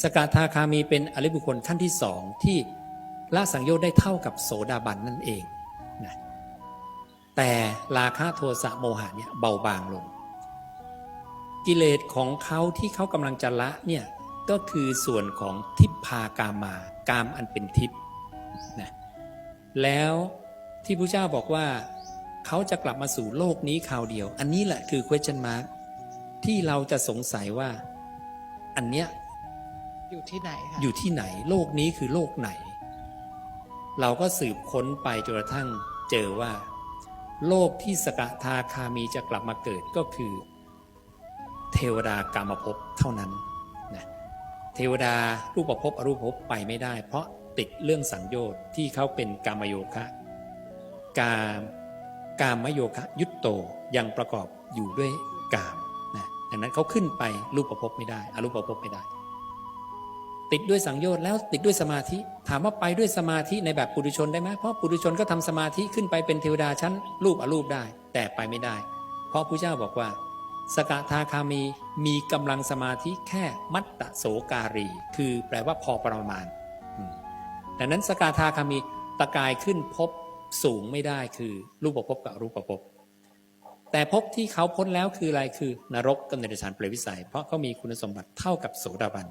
สกทาคามีเป็นอริบุคคลขั้นที่สองที่ละสังโยชน์ได้เท่ากับโสดาบันนั่นเองนะแต่ราคะโทสะโมหะเนี่ยเบาบางลง กิเลสของเขาที่เขากำลังจะละเนี่ยก็คือส่วนของทิพพากามากามอันเป็นทิพย์นะแล้วที่พระเจ้าบอกว่าเขาจะกลับมาสู่โลกนี้คราวเดียว อันนี้แหละคือ question mark ที่เราจะสงสัยว่า อันเนี้ย อยู่ที่ไหนคะอยู่ที่ไหน โลกนี้คือโลกไหน เราก็สืบค้นไปจนกระทั่งเจอว่า โลกที่สกทาคามีจะกลับมาเกิดก็คือ เทวดากามภพเท่านั้นนะเทวดารูปภพอรูปภพไปไม่ได้ เพราะติดเรื่องสังโยชน์ที่เขาเป็นกามโยคะ กามกามโยคะ ยุตโตยังประกอบอยู่ด้วยกามนะดังนั้นเขาขึ้นไปรูปภพไม่ได้อรูปภพไม่ได้ ติดด้วยสังโยชน์แล้วติดด้วยสมาธิ ถามว่าไปด้วยสมาธิในแบบปุถุชนได้ไหมเพราะปุถุชนก็ทำสมาธิขึ้นไปเป็นเทวดาชั้นรูปอรูปได้ แต่ไปไม่ได้ เพราะพระเจ้าบอกว่า สกทาคามีมีกำลังสมาธิแค่มัตตโสการี คือแปลว่าพอประมาณดังนั้นสกทาคามีตะกายขึ้นพบสูงไม่ได้คือรูปภพกับอรูปภพแต่ภพที่เขาพ้นแล้วคืออะไรคือนรกกับเนรชานเปรตวิสัย เพราะเขามีคุณสมบัติเท่ากับโสดาบัน